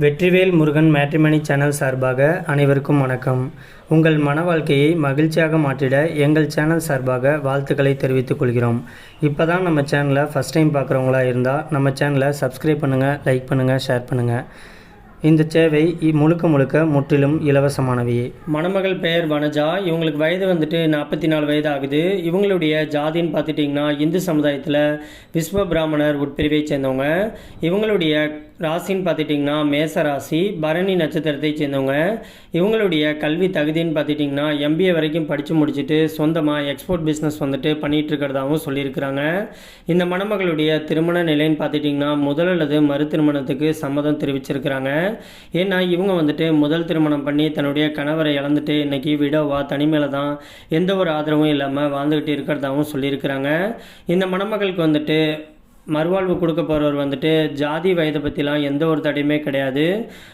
Vetrivel Murugan matrimony channel சார்பாக அனைவருக்கும் வணக்கம். உங்கள் மன வாழ்க்கையை மகிழ்ச்சியாக மாற்றிட எங்கள் சேனல் சார்பாக வாழ்த்துக்களை தெரிவித்துக் கொள்கிறோம். இப்போ தான் நம்ம சேனலை ஃபஸ்ட் டைம் பார்க்குறவங்களா இருந்தால் நம்ம சேனலை சப்ஸ்கிரைப் பண்ணுங்கள் லைக் பண்ணுங்கள் ஷேர் பண்ணுங்கள் இந்த சேவை முழுக்க முழுக்க முற்றிலும் இலவசமானவையே மணமகள் பெயர் வனஜா. இவங்களுக்கு வயது வந்துட்டு நாற்பத்தி நாலு வயது ஆகுது. இவங்களுடைய ஜாதின்னு பார்த்துட்டிங்கன்னா இந்து சமுதாயத்தில் விஸ்வ பிராமணர் உட்பிரிவை சேர்ந்தவங்க. இவங்களுடைய ராசின்னு பார்த்துட்டிங்கன்னா மேச ராசி பரணி நட்சத்திரத்தை சேர்ந்தவங்க. இவங்களுடைய கல்வி தகுதின்னு பார்த்துட்டிங்கன்னா எம்பிஏ வரைக்கும் படித்து முடிச்சுட்டு சொந்தமாக எக்ஸ்போர்ட் பிஸ்னஸ் வந்துட்டு பண்ணிகிட்டு இருக்கிறதாகவும் சொல்லியிருக்கிறாங்க. இந்த மணமகளுடைய திருமண நிலைன்னு பார்த்துட்டிங்கன்னா முதல் அல்லது மறு திருமணத்துக்கு சம்மதம் தெரிவிச்சிருக்கிறாங்க. ஏன்னா இவங்க வந்துட்டு முதல் திருமணம் பண்ணி தன்னுடைய கணவரை இழந்துட்டு இன்னைக்கு விடவா தனிமையில் தான் எந்த ஒரு ஆதரவும் இல்லாமல் வாழ்ந்துக்கிட்டு இருக்கிறதாகவும் சொல்லியிருக்கிறாங்க. இந்த மணமகளுக்கு வந்துட்டு மறுவாழ்வு கொடுக்க போகிறவர் வந்துட்டு ஜாதி வயதை பற்றிலாம் எந்த ஒரு தடையுமே கிடையாது.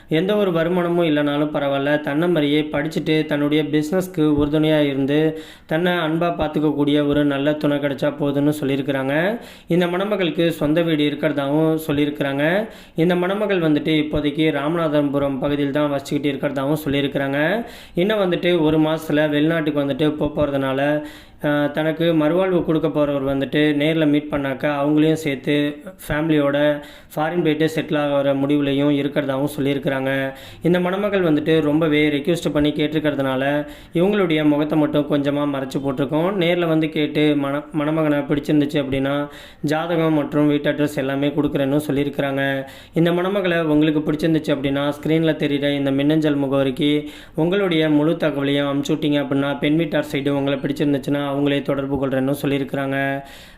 எந்த ஒரு வருமானமும் இல்லைனாலும் பரவாயில்ல. தன்னமறியே படிச்சுட்டு தன்னுடைய பிஸ்னஸ்க்கு உறுதுணையாக இருந்து தன்னை அன்பாக பார்த்துக்கக்கூடிய ஒரு நல்ல துணை கிடைச்சா போதும்னு சொல்லியிருக்கிறாங்க. இந்த மணமகளுக்கு சொந்த வீடு இருக்கிறதாகவும் சொல்லியிருக்கிறாங்க. இந்த மணமகள் வந்துட்டு இப்போதைக்கு ராமநாதபுரம் பகுதியில் தான் வச்சுக்கிட்டு இருக்கிறதாகவும் சொல்லியிருக்கிறாங்க. இன்னும் வந்துட்டு ஒரு மாதத்தில் வெளிநாட்டுக்கு வந்துட்டு போக போகிறதுனால தனக்கு மறுவாழ்வு கொடுக்க போகிறவர் வந்துட்டு நேரில் மீட் பண்ணாக்கா அவங்களையும் சேர்த்து ஃபேமிலியோட ஃபாரின் போயிட்டு செட்டில் ஆகிற முடிவுலையும் இருக்கிறதாகவும் சொல்லியிருக்கிறாங்க. இந்த மணமகள் வந்துட்டு ரொம்பவே ரெக்வெஸ்ட் பண்ணி கேட்டிருக்கிறதுனால இவங்களுடைய முகத்தை மட்டும் கொஞ்சமாக மறைச்சி போட்டிருக்கோம். நேரில் வந்து கேட்டு மண மணமகனை பிடிச்சிருந்துச்சு அப்படின்னா ஜாதகம் மற்றும் வீட்டு அட்ரஸ் எல்லாமே கொடுக்குறேன்னு சொல்லியிருக்கிறாங்க. இந்த மணமகளை உங்களுக்கு பிடிச்சிருந்துச்சு அப்படின்னா ஸ்க்ரீனில் தெரிகிற இந்த மின்னஞ்சல் முகவரிக்கு உங்களுடைய முழு தகவலையும் அமுச்சு விட்டீங்க அப்படின்னா பெண் வீட்டார் சைடு உங்களை பிடிச்சிருந்துச்சுன்னா அவங்களே தொடர்பு கொள்கிறேன்னு சொல்லியிருக்கிறாங்க.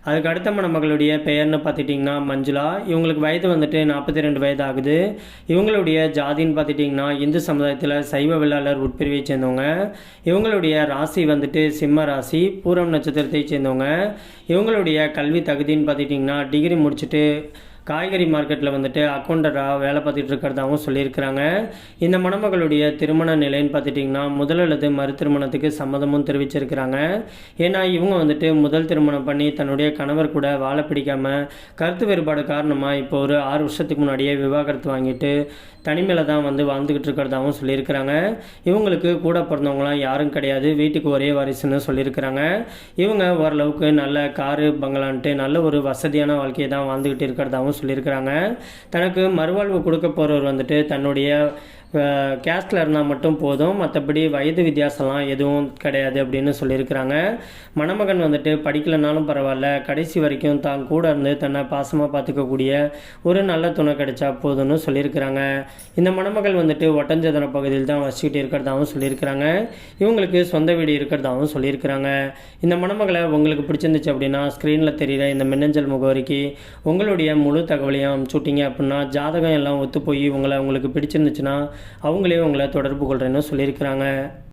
அதுக்கு அடுத்த மணமகளுடைய பெயர்னு பார்த்துட்டிங்கன்னா மஞ்சுளா. இவங்களுக்கு வயது வந்துட்டு நாற்பத்தி ரெண்டு வயது ஆகுது இவங்களுடைய ஜாதின்னு பார்த்துட்டிங்கன்னா இந்து சமுதாயத்தில் சைவ வெள்ளாளர் உட்பிரிவை சேர்ந்தவங்க. இவங்களுடைய ராசி வந்துட்டு சிம்ம ராசி பூரம் நட்சத்திரத்தை சேர்ந்தவங்க. இவங்களுடைய கல்வி தகுதின்னு பார்த்துட்டிங்கன்னா டிகிரி முடிச்சுட்டு காய்கறி மார்க்கெட்டில் வந்துட்டு அக்கௌண்டராக வேலை பார்த்துட்டு இருக்கிறதாகவும் சொல்லியிருக்கிறாங்க. இந்த மணமகளுடைய திருமண நிலைன்னு பார்த்துட்டிங்கன்னா முதல் அல்லது மறு திருமணத்துக்கு சம்மதமும் தெரிவிச்சிருக்கிறாங்க. ஏன்னா இவங்க வந்துட்டு முதல் திருமணம் பண்ணி தன்னுடைய கணவர் கூட வாழை பிடிக்காம கருத்து வேறுபாடு காரணமாக இப்போ ஒரு ஆறு வருஷத்துக்கு முன்னாடியே விவாகரத்து வாங்கிட்டு தனிமையில் தான் வந்து வாழ்ந்துக்கிட்டு இருக்கிறதாகவும் சொல்லியிருக்கிறாங்க. இவங்களுக்கு கூட பிறந்தவங்களாம் யாரும் கிடையாது. வீட்டுக்கு ஒரே வாரிசுன்னு சொல்லியிருக்கிறாங்க. இவங்க ஓரளவுக்கு நல்ல காரு பங்களான்ட்டு நல்ல ஒரு வசதியான வாழ்க்கையை தான் வாழ்ந்துக்கிட்டு இருக்கிறதாகவும் சொல்லியிருக்கிறாங்க. தனக்கு மறுவாழ்வு கொடுக்க போகிறவர் வந்துட்டு தன்னுடைய கேஸ்டில் இருந்தால் மட்டும் போதும். மற்றபடி வயது வித்தியாசம்லாம் எதுவும் கிடையாது அப்படின்னு சொல்லியிருக்கிறாங்க. மணமகன் வந்துட்டு படிக்கலைனாலும் பரவாயில்ல. கடைசி வரைக்கும் தான் கூட இருந்து தன்னை பாசமாக பார்த்துக்கக்கூடிய ஒரு நல்ல துணை கிடைச்சா போதும்னு சொல்லியிருக்கிறாங்க. இந்த மணமகள் வந்துட்டு ஒட்டஞ்சதன பகுதியில் தான் வசிக்கிட்டு இருக்கிறதாகவும் சொல்லியிருக்கிறாங்க. இவங்களுக்கு சொந்த வீடு இருக்கிறதாகவும் சொல்லியிருக்கிறாங்க. இந்த மணமகளை உங்களுக்கு பிடிச்சிருந்துச்சு அப்படின்னா ஸ்க்ரீனில் தெரிகிற இந்த மின்னஞ்சல் முகவரிக்கு உங்களுடைய முழு தகவலையும் அனுப்பிச்சு அப்படின்னா ஜாதகம் எல்லாம் ஒத்து போய் உங்களை உங்களுக்கு பிடிச்சிருந்துச்சுன்னா அவங்களே உங்களை தொடர்பு கொள்கிறேன்னு சொல்லியிருக்கிறாங்க.